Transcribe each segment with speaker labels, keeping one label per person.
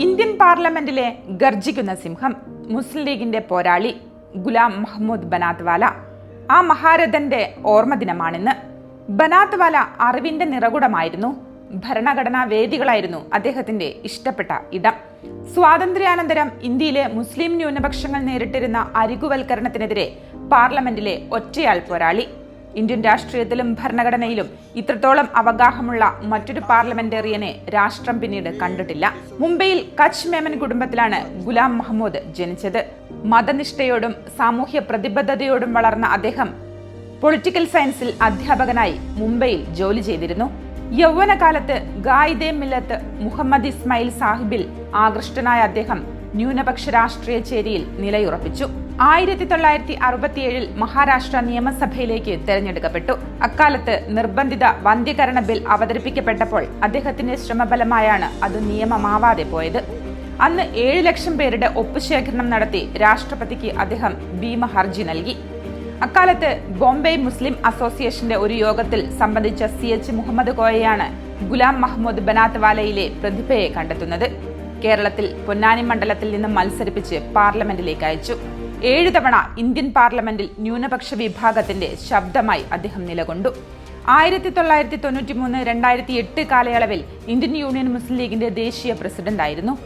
Speaker 1: Indian പാർലമെന്റിലെ ഗർജിക്കുന്ന സിംഹം മുസ്ലിം ലീഗിന്റെ പോരാളി ഗുലാം മഹ്മൂദ് ബനാത്വാല. ആ മഹാരഥന്റെ ഓർമ്മ ദിനമാണിന്ന്. ബനാത്വാല അറിവിന്റെ നിറകുടമായിരുന്നു. ഭരണഘടനാ വേദികളായിരുന്നു അദ്ദേഹത്തിന്റെ ഇഷ്ടപ്പെട്ട ഇടം. സ്വാതന്ത്ര്യാനന്തരം ഇന്ത്യയിലെ മുസ്ലിം ന്യൂനപക്ഷങ്ങൾ നേരിട്ടിരുന്ന അരികുവൽക്കരണത്തിനെതിരെ പാർലമെന്റിലെ ഒറ്റയാൾ പോരാളി. ഇന്ത്യൻ രാഷ്ട്രീയത്തിലും ഭരണഘടനയിലും ഇത്രത്തോളം അവഗാഹമുള്ള മറ്റൊരു പാർലമെന്റേറിയനെ രാഷ്ട്രം പിന്നീട് കണ്ടിട്ടില്ല. മുംബൈയിൽ കച്ച് മേമൻ കുടുംബത്തിലാണ് ഗുലാം മഹമ്മൂദ് ജനിച്ചത്. മതനിഷ്ഠയോടും സാമൂഹ്യ പ്രതിബദ്ധതയോടും വളർന്ന അദ്ദേഹം പൊളിറ്റിക്കൽ സയൻസിൽ അധ്യാപകനായി മുംബൈയിൽ ജോലി ചെയ്തിരുന്നു. യൗവനകാലത്ത് ഗായിദെ മില്ലത്ത് മുഹമ്മദ് ഇസ്മായിൽ സാഹിബിൽ ആകൃഷ്ടനായ അദ്ദേഹം ന്യൂനപക്ഷ രാഷ്ട്രീയ ചേരിയിൽ നിലയുറപ്പിച്ചു. ആയിരത്തി തൊള്ളായിരത്തി അറുപത്തിയേഴിൽ മഹാരാഷ്ട്ര നിയമസഭയിലേക്ക് തെരഞ്ഞെടുക്കപ്പെട്ടു. അക്കാലത്ത് നിർബന്ധിത വന്ധ്യകരണ ബിൽ അവതരിപ്പിക്കപ്പെട്ടപ്പോൾ അദ്ദേഹത്തിന്റെ ശ്രമഫലമായാണ് അത് നിയമമാവാതെ പോയത്. അന്ന് ഏഴ് ലക്ഷം പേരുടെ ഒപ്പുശേഖരണം നടത്തി രാഷ്ട്രപതിക്ക് അദ്ദേഹം ഭീമ ഹർജി നൽകി. അക്കാലത്ത് ബോംബെ മുസ്ലിം അസോസിയേഷന്റെ ഒരു യോഗത്തിൽ സംബന്ധിച്ച സി എച്ച് മുഹമ്മദ് കോയയാണ് ഗുലാം മഹ്മൂദ് ബനാത്വാലയിലെ പ്രതിഭയെ കണ്ടെത്തുന്നത്. കേരളത്തിൽ പൊന്നാനി മണ്ഡലത്തിൽ നിന്ന് മത്സരിപ്പിച്ച് പാർലമെന്റിലേക്ക് അയച്ചു. ഏഴു തവണ ഇന്ത്യൻ പാർലമെന്റിൽ ന്യൂനപക്ഷ വിഭാഗത്തിന്റെ ശബ്ദമായി അദ്ദേഹം നിലകൊണ്ടു. ആയിരത്തി തൊള്ളായിരത്തി തൊണ്ണൂറ്റി മൂന്ന് രണ്ടായിരത്തി എട്ട് കാലയളവിൽ ഇന്ത്യൻ യൂണിയൻ മുസ്ലിം ലീഗിന്റെ ദേശീയ പ്രസിഡന്റായിരുന്നു.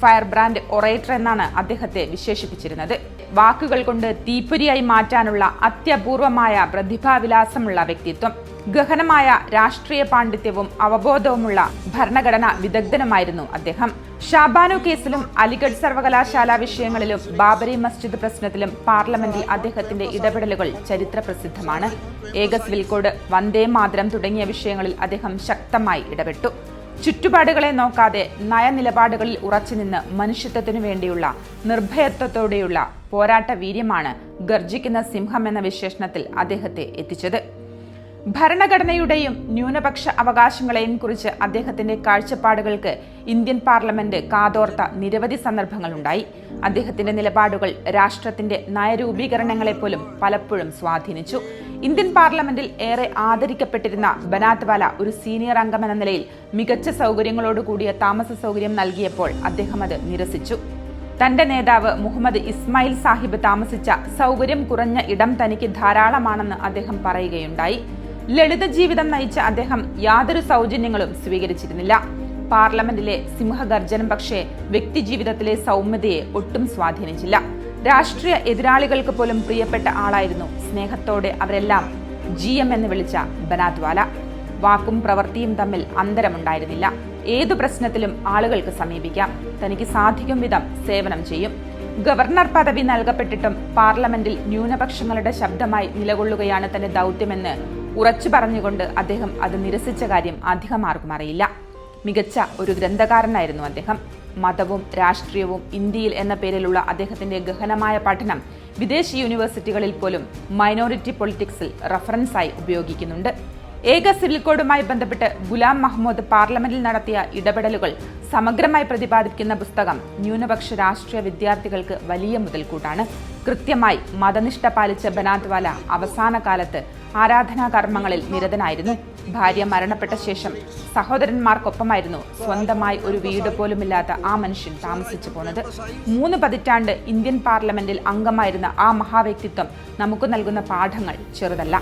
Speaker 1: ഫയർ ബ്രാൻഡ് ഒറേറ്റർ എന്നാണ് അദ്ദേഹത്തെ വിശേഷിപ്പിച്ചിരുന്നത്. വാക്കുകൾ കൊണ്ട് തീപ്പൊരിയായി മാറ്റാനുള്ള അത്യപൂർവമായ പ്രതിഭാവിലാസമുള്ള വ്യക്തിത്വം. ഗഹനമായ രാഷ്ട്രീയ പാണ്ഡിത്യവും അവബോധവുമുള്ള ഭരണഘടനാ വിദഗ്ധനുമായിരുന്നു അദ്ദേഹം. ഷാബാനു കേസിലും അലിഗഡ് സർവകലാശാല വിഷയങ്ങളിലും ബാബരി മസ്ജിദ് പ്രശ്നത്തിലും പാർലമെന്റിൽ അദ്ദേഹത്തിന്റെ ഇടപെടലുകൾ ചരിത്ര പ്രസിദ്ധമാണ് ഏക വിൽക്കോട് വന്ദേ മാതരം തുടങ്ങിയ വിഷയങ്ങളിൽ അദ്ദേഹം ശക്തമായി ഇടപെട്ടു. ചുറ്റുപാടുകളെ നോക്കാതെ നയനിലപാടുകളിൽ ഉറച്ചുനിന്ന് മനുഷ്യത്വത്തിനു വേണ്ടിയുള്ള നിർഭയത്വത്തോടെയുള്ള പോരാട്ട വീര്യമാണ് ഗർജിക്കുന്ന സിംഹം എന്ന വിശേഷണത്തിൽ അദ്ദേഹത്തെ എത്തിച്ചത്. ഭരണഘടനയുടെയും ന്യൂനപക്ഷ അവകാശങ്ങളെയും കുറിച്ച് അദ്ദേഹത്തിന്റെ കാഴ്ചപ്പാടുകൾക്ക് ഇന്ത്യൻ പാർലമെന്റ് കാതോർത്ത നിരവധി സന്ദർഭങ്ങളുണ്ടായി. അദ്ദേഹത്തിന്റെ നിലപാടുകൾ രാഷ്ട്രത്തിന്റെ നയരൂപീകരണങ്ങളെപ്പോലും പലപ്പോഴും സ്വാധീനിച്ചു. ഇന്ത്യൻ പാർലമെന്റിൽ ഏറെ ആദരിക്കപ്പെട്ടിരുന്ന ബനാത്വാല ഒരു സീനിയർ അംഗമെന്ന നിലയിൽ മികച്ച സൗകര്യങ്ങളോടുകൂടിയ താമസ സൗകര്യം നൽകിയപ്പോൾ അദ്ദേഹം അത് നിരസിച്ചു. തന്റെ നേതാവ് മുഹമ്മദ് ഇസ്മായിൽ സാഹിബ് താമസിച്ച സൗകര്യം കുറഞ്ഞ ഇടം തനിക്ക് ധാരാളമാണെന്ന് അദ്ദേഹം പറയുകയുണ്ടായി. ലളിത ജീവിതം നയിച്ച അദ്ദേഹം യാതൊരു സൗജന്യങ്ങളും സ്വീകരിച്ചിരുന്നില്ല. പാർലമെന്റിലെ സിംഹഗർജനം പക്ഷേ വ്യക്തിജീവിതത്തിലെ സൗമ്യതയെ ഒട്ടും സ്വാധീനിച്ചില്ല. രാഷ്ട്രീയ എതിരാളികൾക്ക് പോലും പ്രിയപ്പെട്ട ആളായിരുന്നു സ്നേഹത്തോടെ അവരെല്ലാം ജി എം എന്ന് വിളിച്ച ബനാദ്വാല വാക്കും പ്രവൃത്തിയും തമ്മിൽ അന്തരമുണ്ടായിരുന്നില്ല. ഏതു പ്രശ്നത്തിലും ആളുകൾക്ക് സമീപിക്കാം. തനിക്ക് സാധിക്കും വിധം സേവനം ചെയ്യും. ഗവർണർ പദവി നൽകപ്പെട്ടിട്ടും പാർലമെന്റിൽ ന്യൂനപക്ഷങ്ങളുടെ ശബ്ദമായി നിലകൊള്ളുകയാണ് തന്റെ ദൗത്യമെന്ന് ഉറച്ചു പറഞ്ഞുകൊണ്ട് അദ്ദേഹം അത് നിരസിച്ച കാര്യം അധികം ആർക്കും അറിയില്ല. മികച്ച ഒരു ഗ്രന്ഥകാരനായിരുന്നു അദ്ദേഹം. മതവും രാഷ്ട്രീയവും ഇന്ത്യയിൽ എന്ന പേരിലുള്ള അദ്ദേഹത്തിന്റെ ഗഹനമായ പഠനം വിദേശ യൂണിവേഴ്സിറ്റികളിൽ പോലും മൈനോറിറ്റി പൊളിറ്റിക്സിൽ റഫറൻസായി ഉപയോഗിക്കുന്നുണ്ട്. ഏക സിവിൽ കോഡുമായി ബന്ധപ്പെട്ട് ഗുലാം മഹ്മൂദ് പാർലമെന്റിൽ നടത്തിയ ഇടപെടലുകൾ സമഗ്രമായി പ്രതിപാദിക്കുന്ന പുസ്തകം ന്യൂനപക്ഷ രാഷ്ട്രീയ വിദ്യാർത്ഥികൾക്ക് വലിയ മുതൽക്കൂട്ടാണ്. കൃത്യമായി മതനിഷ്ഠ പാലിച്ച ബനാത്വാല അവസാന കാലത്ത് ആരാധനാ കർമ്മങ്ങളിൽ നിരതനായിരുന്നു. ഭാര്യ മരണപ്പെട്ട ശേഷം സഹോദരന്മാർക്കൊപ്പമായിരുന്നു സ്വന്തമായി ഒരു വീട് പോലുമില്ലാത്ത ആ മനുഷ്യൻ താമസിച്ചു പോണത് മൂന്ന് പതിറ്റാണ്ട് ഇന്ത്യൻ പാർലമെന്റിൽ അംഗമായിരുന്ന ആ മഹാവ്യക്തിത്വം നമുക്ക് നൽകുന്ന പാഠങ്ങൾ ചെറുതല്ല.